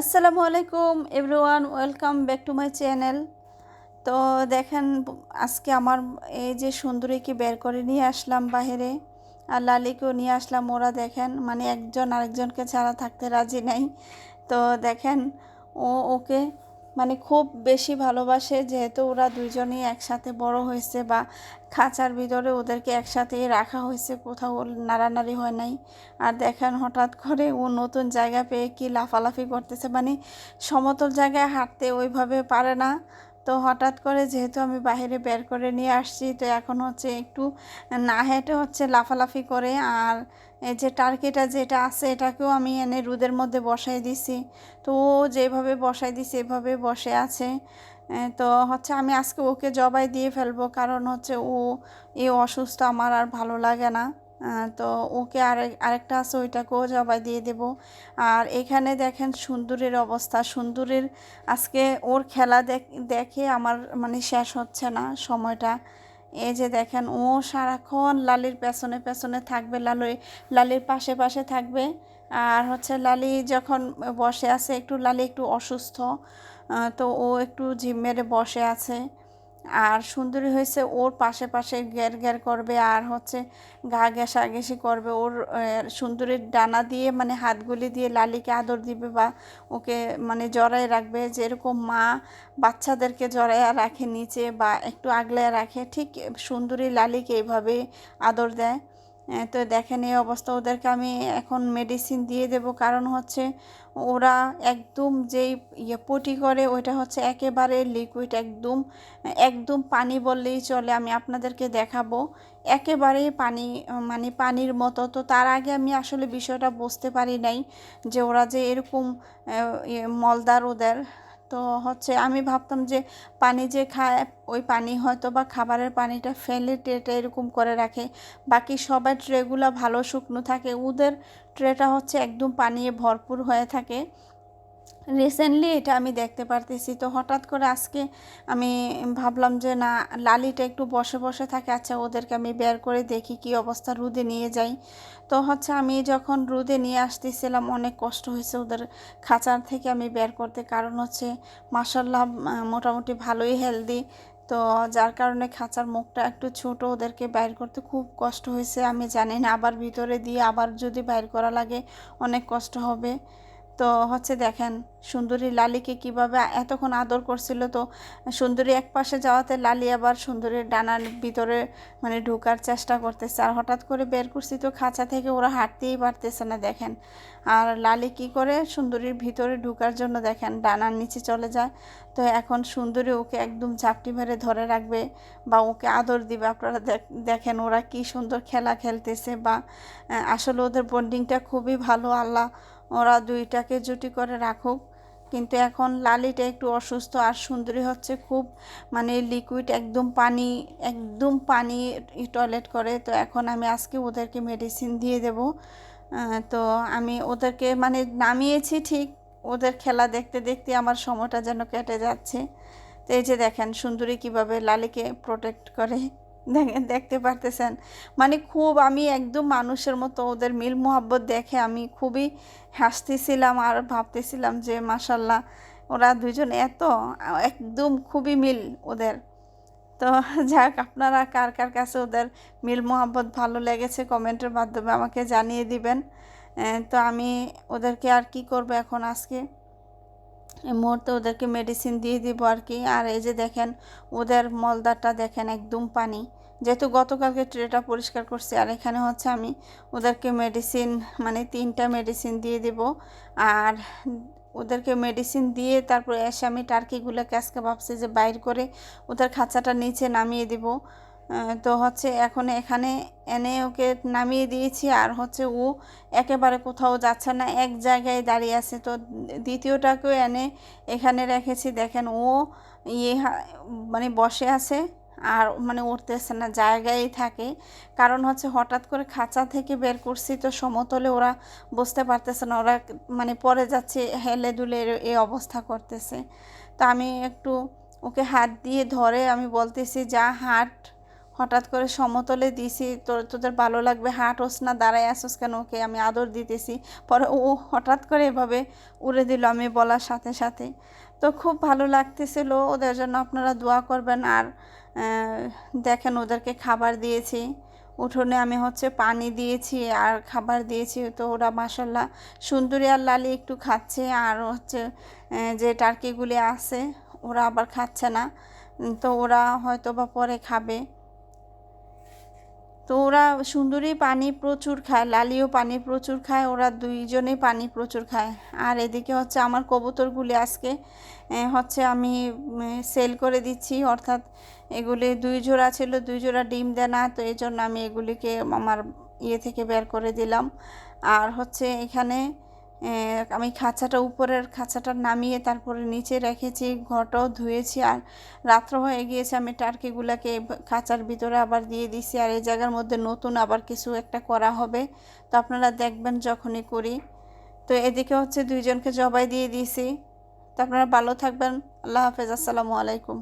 আসসালামু আলাইকুম everyone, welcome back to my channel. তো দেখেন, আজকে আমার এই যে সুন্দরীকে বের করে নিয়ে আসলাম বাইরে আর লালিকেও নিয়ে আসলাম। ওরা দেখেন মানে একজন আরেকজনকে ছাড়া থাকতে রাজি নাই। তো দেখেন, ও ওকে মানে খুব বেশি ভালোবাসে যেহেতু ওরা দুজনেই একসাথে বড় হয়েছে বা খাঁচার ভিতরে ওদেরকে একসাথে রাখা হয়েছে, কোথাও নাড়ানাড়ি হয় নাই। আর দেখেন হঠাৎ করে ও নতুন জায়গা পেয়ে কি লাফালাফি করতেছে। মানে সমতল জায়গায় হাঁটতে ওইভাবে পারে না। তো হঠাৎ করে যেহেতু আমি বাইরে বের করে নিয়ে আসছি, তো এখন হচ্ছে একটু না হেঁটে হচ্ছে লাফালাফি করে আর এই যে টার্কিটা যেটা আছে এটাকেও আমি এনে রোদের মধ্যে বসাই দিছি। তো ও যেভাবে বসাই দিছি এভাবে বসে আছে। তো হচ্ছে আমি আজকে ওকে জবাই দিয়ে ফেলব, কারণ হচ্ছে ও, এ অসুস্থ আমার আর ভালো লাগে না। তো ওকে আরেক, আরেকটা আছে, ওইটাকেও জবাই দিয়ে দেব। আর এখানে দেখেন সুন্দরের অবস্থা। সুন্দরের আজকে ওর খেলা দেখ- আমার মানে শেষ হচ্ছে না সময়টা। এই যে দেখেন, ও সারাক্ষণ লালির পেছনে পেছনে থাকবে, লালি, লালির পাশে পাশে থাকবে। আর হচ্ছে লালি যখন বসে আছে, একটু লালি একটু অসুস্থ তো ও একটু ঝিম মেরে বসে আছে। আর সুন্দরী হয়েছে, ওর পাশে পাশে গ্যার গ্যার করবে আর হচ্ছে গা ঘেঁষাঘেঁষি করবে। ওর সুন্দরীর ডানা দিয়ে মানে হাতগুলি দিয়ে লালিকে আদর দিবে বা ওকে মানে জড়ায় রাখবে। যেরকম মা বাচ্চাদেরকে জড়াইয়া রাখে নিচে বা একটু আগলায় রাখে, ঠিক সুন্দরী লালিকে এইভাবে আদর দেয়। তো দেখেন এই অবস্থা, ওদেরকে আমি এখন মেডিসিন দিয়ে দেব। কারণ হচ্ছে ওরা একদম যেই ইয়ে পটি করে, ওইটা হচ্ছে একেবারে লিকুইড একদম একদম পানি বললেই চলে। আমি আপনাদেরকে দেখাবো, একেবারেই পানি মানে পানির মতো। তো তার আগে আমি আসলে বিষয়টা বুঝতে পারি নাই যে ওরা যে এরকম ইয়ে মলদার ওদের তো হচ্ছে আমি ভাবতাম যে পানি যে খায়, ওই পানি হয়তো বা খাবারের পানিটা ফেলে ট্রেটা এরকম করে রাখে। বাকি সবাই ট্রেগুলো ভালো শুকনো থাকে, ওদের ট্রেটা হচ্ছে একদম পানিয়ে ভরপুর হয়ে থাকে। রিসেন্টলি এটা আমি দেখতে পারতেছি। তো হঠাৎ করে আজকে আমি ভাবলাম যে, না, লালিটা একটু বসে বসে থাকে। আচ্ছা ওদেরকে আমি বের করে দেখি কি অবস্থা, রোদে নিয়ে যাই। তো হচ্ছে আমি যখন রোদে নিয়ে আসতেছিলাম, অনেক কষ্ট হয়েছে ওদের খাঁচার থেকে আমি বের করতে। কারণ হচ্ছে মাসাল্লাহ মোটামুটি ভালোই হেলদি তো যার কারণে খাঁচার মুখটা একটু ছোট, ওদেরকে বাইর করতে খুব কষ্ট হয়েছে। আমি জানি না, আবার ভিতরে দিয়ে আবার যদি বাইর করা লাগে, অনেক কষ্ট হবে। তো হচ্ছে দেখেন, সুন্দরী লালিকে কীভাবে এতক্ষণ আদর করছিল, তো সুন্দরী এক পাশে যাওয়াতে লালি আবার সুন্দরীর ডানার ভিতরে মানে ঢোকার চেষ্টা করতেছে। আর হঠাৎ করে বের করছি তো খাঁচা থেকে ওরা হাঁটতেই পারতেছে না দেখেন। আর লালি কি করে? সুন্দরীর ভিতরে ঢোকার জন্য দেখেন ডানার নিচে চলে যায়। তো এখন সুন্দরী ওকে একদম ঝাপটি মেরে ধরে রাখবে বা ওকে আদর দিবে। আপনারা দেখ- দেখেন ওরা কি সুন্দর খেলা খেলতেছে বা আসলে ওদের বন্ডিংটা খুবই ভালো। আল্লাহ ওরা দুইটাকে জুটি করে রাখুক। কিন্তু এখন লালিটা একটু অসুস্থ আর সুন্দরী হচ্ছে খুব মানে লিকুইড একদম পানি একদম পানি টয়লেট করে। তো এখন আমি আজকে ওদেরকে মেডিসিন দিয়ে দেব। তো আমি ওদেরকে মানে নামিয়েছি ঠিক, ওদের খেলা দেখতে দেখতে আমার সময়টা যেন কেটে যাচ্ছে। তো এই যে দেখেন সুন্দরী কীভাবে লালিকে প্রোটেক্ট করে। দেখতে পারতেছেন। মানে খুব আমি একদম মানুষের মতো ওদের মিল মোহাব্বত দেখে আমি খুবই হাসতেছিলাম আর ভাবতেছিলাম যে মাসাল্লাহ ওরা দুজন এত, একদম খুবই মিল ওদের। তো যাক, আপনারা কার কার কাছে ওদের মিল মোহাব্বত ভালো লেগেছে কমেন্টের মাধ্যমে আমাকে জানিয়ে দিবেন। তো আমি ওদেরকে আর কি করব এখন আজকে? এই মুহূর্তে ওদেরকে মেডিসিন দিয়ে দিব আর কি। আর এই যে দেখেন, ওদের মলদারটা দেখেন একদম পানি। যেহেতু গতকালকে ট্রেটা পরিষ্কার করছি, আর এখানে হচ্ছে আমি ওদেরকে মেডিসিন মানে তিনটা মেডিসিন দিয়ে দিব। আর ওদেরকে মেডিসিন দিয়ে তারপরে এসে আমি টার্কিগুলোকে আজকে ভাবছি যে বাইর করে ওদের খাঁচাটা নিচে নামিয়ে দিব। তো হচ্ছে এখন এখানে এনে ওকে নামিয়ে দিয়েছি। আর হচ্ছে ও একেবারে কোথাও যাচ্ছে না, এক জায়গায় দাঁড়িয়ে আছে। তো দ্বিতীয়টাকেও এনে এখানে রেখেছি। দেখেন ও ইয়ে মানে বসে আছে আর মানে উঠতেছে না জায়গায় থাকে। কারণ হচ্ছে হঠাৎ করে খাঁচা থেকে বের করছি তো সমতলে ওরা বসতে পারতেছে না, ওরা মানে পরে যাচ্ছে, হেলে দুলে এই অবস্থা করতেছে। তো আমি একটু ওকে হাত দিয়ে ধরে আমি বলতেছি, যা হাঁট। হঠাৎ করে সমতলে দিছি, তোর, তোদের ভালো লাগবে হাট হাঁটোস না, দাঁড়ায় আসোস কেন, ওকে আমি আদর দিতেছি। পরে ও হঠাৎ করে এভাবে উড়ে দিল আমি বলার সাথে সাথে। তো খুব ভালো লাগতেছিল, ওদের জন্য আপনারা দোয়া করবেন। আর দেখেন ওদেরকে খাবার দিয়েছি, উঠোনে আমি হচ্ছে পানি দিয়েছি আর খাবার দিয়েছি। তো ওরা মাসাল্লাহ সুন্দরী আর লালি একটু খাচ্ছে আর হচ্ছে যে টার্কিগুলি আছে, ওরা আবার খাচ্ছে না। তো ওরা হয়তো বা পরে খাবে। তো ওরা সুন্দরী পানি প্রচুর খায়, লালিও পানি প্রচুর খায়, ওরা দুইজনেই পানি প্রচুর খায়। আর এদিকে হচ্ছে আমার কবুতরগুলি আজকে হচ্ছে আমি সেল করে দিচ্ছি, অর্থাৎ এগুলি দুই জোড়া ছিল, দুই জোড়া ডিম দেয় না তো এই জন্য আমি এগুলিকে আমার ইয়ে থেকে বের করে দিলাম। আর হচ্ছে এখানে আমি খাঁচাটা উপরের খাঁচাটা নামিয়ে তারপরে নিচে রেখেছি, ঘরটাও ধুয়েছি আর রাত্র হয়ে গিয়েছে, আমি টার্কিগুলোকে খাঁচার ভিতরে আবার দিয়ে দিছি আর এই জায়গার মধ্যে নতুন আবার কিছু একটা করা হবে। তো আপনারা দেখবেন যখনই করি। তো এদিকে হচ্ছে দুইজনকে জবাই দিয়ে দিয়েছি। তো আপনারা ভালো থাকবেন। আল্লাহ হাফেজ। আসসালামু আলাইকুম।